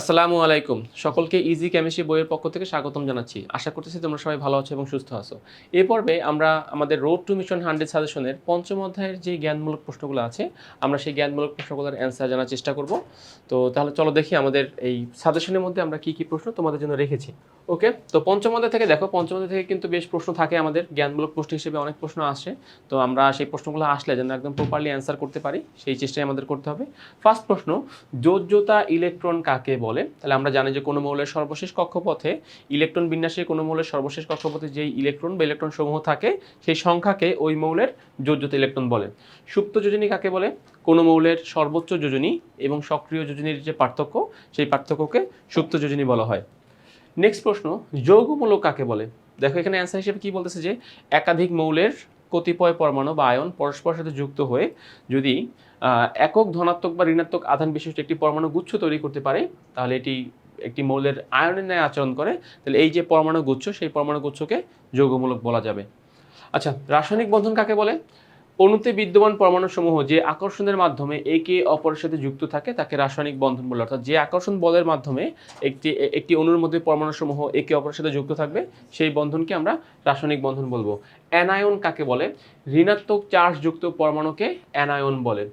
আসসালামু আলাইকুম। সকলকে ইজি কেমিস্ট্রি বইয়ের পক্ষ থেকে স্বাগতম জানাচ্ছি। আশা করতেছি তোমরা সবাই ভালো আছো এবং সুস্থ আছো। এই পর্বে আমরা আমাদের রোড টু মিশন হান্ড্রেড সাজেশনের পঞ্চম অধ্যায়ের যে জ্ঞানমূলক প্রশ্নগুলো আছে, আমরা সেই জ্ঞানমূলক প্রশ্নগুলোর অ্যান্সার জানার চেষ্টা করব। তো তাহলে চলো দেখি আমাদের এই সাজেশনের মধ্যে আমরা কি কি প্রশ্ন তোমাদের জন্য রেখেছি। ওকে তো পঞ্চম অধ্যায় থেকে দেখো, পঞ্চম অধ্যায় থেকে কিন্তু বেশ প্রশ্ন থাকে আমাদের। জ্ঞানমূলক প্রশ্ন হিসেবে অনেক প্রশ্ন আসে। তো আমরা সেই প্রশ্নগুলো আসলে যেন একদম প্রপারলি অ্যান্সার করতে পারি, সেই চেষ্টাই আমাদের করতে হবে। ফার্স্ট প্রশ্ন যোজ্যতা ইলেকট্রন কাকে বলে, তাহলে আমরা জানি যে কোনো মৌলের সর্বশেষ কক্ষপথে ইলেকট্রন বিন্যাসে কোনো মৌলের সর্বশেষ কক্ষপথে যেই ইলেকট্রন বা ইলেকট্রন সমূহ থাকে, সেই সংখ্যাকে ওই মৌলের যোজ্যতা ইলেকট্রন বলে। সুপ্ত যোজনী কাকে বলে? কোনো মৌলের সর্বোচ্চ যোজনী এবং সক্রিয় যোজনীর যে পার্থক্য, সেই পার্থক্যকে সুপ্ত যোজনী বলা হয়। নেক্সট প্রশ্ন, যৌগমূলক কাকে বলে? দেখো এখানে অ্যান্সার হিসেবে কি বলতেছে যে, একাধিক মৌলের কতিপয় পরমাণু বা আয়ন পরস্পর সাথে যুক্ত হয়ে যদি একক ধনাত্মক বা ঋণাত্মক আধান বিশিষ্ট একটি পরমাণু গুচ্ছ তৈরি করতে পারে, তাহলে এটি একটি মৌলের আয়নের ন্যায় আচরণ করে, তাহলে এই যে পরমাণু গুচ্ছ, সেই পরমাণু গুচ্ছকে যৌগমূলক বলা যাবে। আচ্ছা রাসায়নিক বন্ধন কাকে বলে? অণুতে বিদ্যমান পরমাণুসমূহ যে আকর্ষণের মাধ্যমে একে অপরের সাথে যুক্ত থাকে, তাকে রাসায়নিক বন্ধন বলে। অর্থাৎ যে আকর্ষণ বলের মাধ্যমে একটি একটি অণুর মধ্যে পরমাণুসমূহ একে অপরের সাথে যুক্ত থাকবে, সেই বন্ধনকে আমরা রাসায়নিক বন্ধন বলব। অ্যানায়ন কাকে বলে? ঋণাত্মক চার্জযুক্ত পরমাণুকে অ্যানায়ন বলে।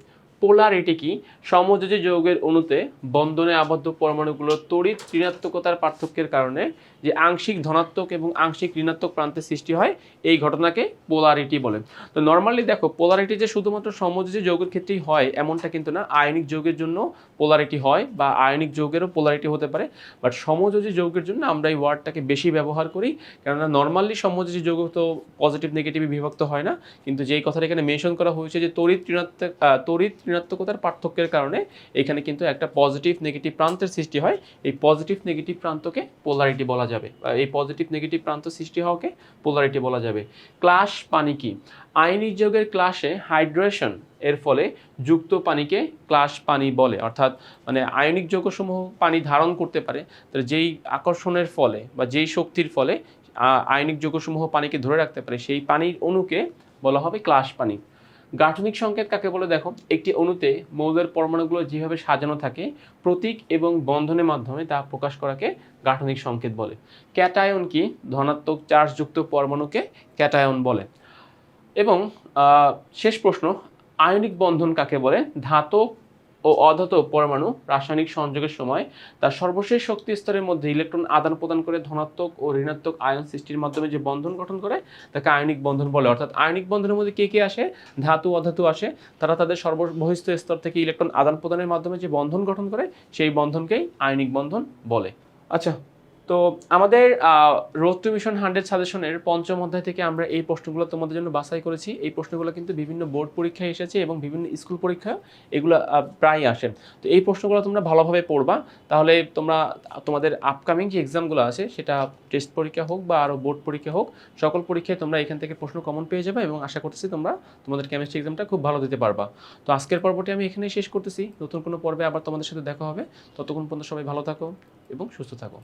পোলারিটি কি? সমযোজী যৌগের অণুতে বন্ধনে আবদ্ধ পরমাণুগুলোর তড়িৎ ঋণাত্মকতার পার্থক্যের কারণে যে আংশিক ধনাত্মক এবং আংশিক ঋণাত্মক প্রান্তের সৃষ্টি হয়, এই ঘটনাকে পোলারিটি বলে। তো নর্মালি দেখো পোলারিটি যে শুধুমাত্র সমযোজী যৌগের ক্ষেত্রেই হয়, এমনটা কিন্তু না। আয়নিক যৌগের জন্য পোলারিটি হয় বা আয়নিক যৌগেরও পোলারিটি হতে পারে। বাট সমযোজী যৌগের জন্য আমরা এই ওয়ার্ডটাকে বেশি ব্যবহার করি। কেননা নর্মালি সমযোজী যৌগ তো পজিটিভ নেগেটিভে বিভক্ত হয় না। কিন্তু যেই কথাটা এখানে মেনশন করা হয়েছে যে তড়িৎ ঋণাত্মক তড়িৎ ঋণাত্মকতার পার্থক্যের কারণে এখানে কিন্তু একটা পজিটিভ নেগেটিভ প্রান্তের সৃষ্টি হয়। এই পজিটিভ নেগেটিভ প্রান্তকে পোলারিটি বলা যাবে। এই পজিটিভ নেগেটিভ প্রান্ত সৃষ্টি হওয়াকে পোলারিটি বলা যাবে। ক্লাস পানি কি? আয়নিক যৌগের ক্লাসে হাইড্রেশন এর ফলে যুক্ত পানিকে ক্লাস পানি বলে। অর্থাৎ মানে আয়নিক যৌগসমূহ পানি ধারণ করতে পারে। তাহলে যেই আকর্ষণের ফলে বা যেই শক্তির ফলে আয়নিক যৌগসমূহ পানিকে ধরে রাখতে পারে, সেই পানির অণুকে বলা হবে ক্লাস পানি। গাঠনিক সংকেত কাকে বলে দেখো? একটি অণুতে মৌলের পরমাণুগুলো যেভাবে সাজানো থাকে, প্রতীক এবং বন্ধনের মাধ্যমে তা প্রকাশ করাকে গাঠনিক সংকেত বলে। ক্যাটায়ন কি? ধনাত্মক চার্জযুক্ত পরমাণুকে ক্যাটায়ন বলে। এবং শেষ প্রশ্ন, আয়নিক বন্ধন কাকে বলে? ধাতব ও অধাতব পরমাণু রাসায়নিক সংযোগের সময় তার সর্বশেষ শক্তি স্তরের মধ্যে ইলেকট্রন আদান প্রদান করে ধনাত্মক ও ঋণাত্মক আয়ন সৃষ্টির মাধ্যমে যে বন্ধন গঠন করে, তাকে আয়নিক বন্ধন বলে। অর্থাৎ আয়নিক বন্ধনের মধ্যে কে কে আসে? ধাতু, অধাতু আসে। তারা তাদের সর্ববহিষ্ঠ স্তর থেকে ইলেকট্রন আদান প্রদানের মাধ্যমে যে বন্ধন গঠন করে, সেই বন্ধনকেই আয়নিক বন্ধন বলে। আচ্ছা তো আমাদের রোড টু মিশন হান্ড্রেড সাজেশনের পঞ্চম অধ্যায় থেকে আমরা এই প্রশ্নগুলো তোমাদের জন্য বাছাই করেছি। এই প্রশ্নগুলো কিন্তু বিভিন্ন বোর্ড পরীক্ষায় এসেছে এবং বিভিন্ন স্কুল পরীক্ষায় এগুলো প্রায় আসে। তো এই প্রশ্নগুলো তোমরা ভালোভাবে পড়বা। তাহলে তোমরা, তোমাদের আপকামিং যে এক্সামগুলো আছে, সেটা টেস্ট পরীক্ষা হোক বা আরও বোর্ড পরীক্ষা হোক, সকল পরীক্ষায় তোমরা এখান থেকে প্রশ্ন কমন পেয়ে যাবে এবং আশা করতেছি তোমরা তোমাদের কেমিস্ট্রি এক্সামটা খুব ভালো দিতে পারবা। তো আজকের পর্বটি আমি এখানেই শেষ করতেছি। নতুন কোনো পর্বে আবার তোমাদের সাথে দেখা হবে। ততক্ষণ পর্যন্ত সবাই ভালো থাকো। এবং সুস্থ থাকো।